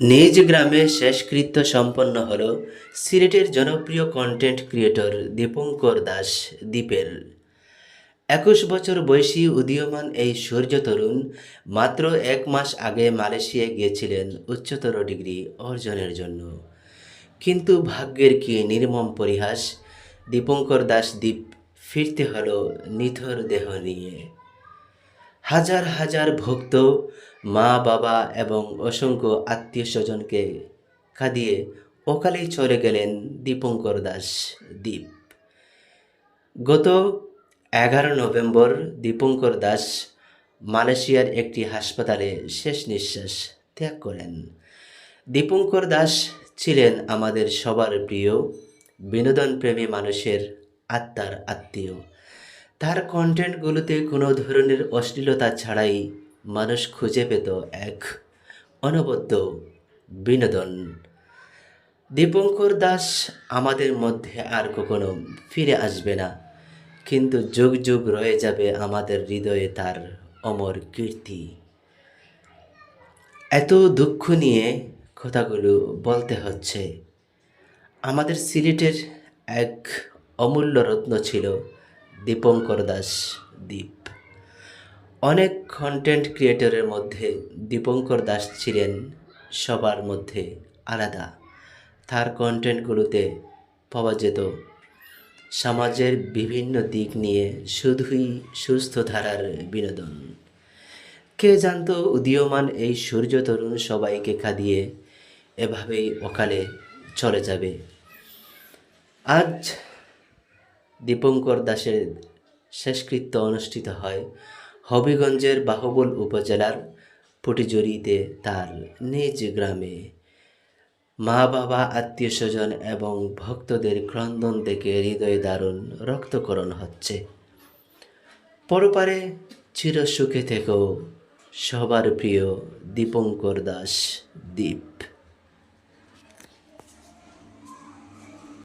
নিজ গ্রামে শেষকৃত্য সম্পন্ন হল সিলেটের জনপ্রিয় কন্টেন্ট ক্রিয়েটর দীপঙ্কর দাস দ্বীপের একুশ বছর বয়সী উদীয়মান এই সূর্য তরুণ মাত্র এক মাস আগে মালয়েশিয়ায় গিয়েছিলেন উচ্চতর ডিগ্রি অর্জনের জন্য। কিন্তু ভাগ্যের কি নির্মম পরিহাস? দীপঙ্কর দাস দ্বীপ ফিরতে হলো নিথর দেহ নিয়ে। হাজার হাজার ভক্ত, মা, বাবা এবং অসংখ্য আত্মীয় স্বজনকে কাঁদিয়ে অকালেই চলে গেলেন দীপঙ্কর দাস দ্বীপ। গত এগারো নভেম্বর দীপঙ্কর দাস মালয়েশিয়ার একটি হাসপাতালে শেষ নিঃশ্বাস ত্যাগ করেন। দীপঙ্কর দাস ছিলেন আমাদের সবার প্রিয় বিনোদনপ্রেমী মানুষের আত্মার আত্মীয়। তার কন্টেন্টগুলোতে কোনো ধরনের অশ্লীলতা ছাড়াই মানুষ খুঁজে পেত এক অনবদ্য বিনোদন। দীপঙ্কর দাস আমাদের মধ্যে আর কখনো ফিরে আসবে না, কিন্তু যুগ যুগ রয়ে যাবে আমাদের হৃদয়ে তার অমর কীর্তি। এত দুঃখ নিয়ে কথাগুলো বলতে হচ্ছে। আমাদের সিলেটের এক অমূল্য রত্ন ছিল দীপঙ্কর দাস দ্বীপ অনেক কন্টেন্ট ক্রিয়েটরের মধ্যে দীপঙ্কর দাস ছিলেন সবার মধ্যে আলাদা। তার কন্টেন্টগুলোতে পাওয়া যেত সমাজের বিভিন্ন দিক নিয়ে শুধুই সুস্থ ধারার বিনোদন। কে জানতো উদীয়মান এই সূর্য তরুণ সবাইকে কাঁদিয়ে এভাবেই অকালে চলে যাবে। আজ দীপঙ্কর দাসের শেষকৃত্য অনুষ্ঠিত হয়। হবিগঞ্জের বাহুবল উপজেলার পটিজুরিতে তার নিজ গ্রামে মা বাবা, আত্মীয় স্বজন এবং ভক্তদের ক্রন্দন থেকে হৃদয় দারুণ রক্তকরণ হচ্ছে। পরপারে চিরসুখে থেকেও সবার প্রিয় দীপঙ্কর দাস দ্বীপ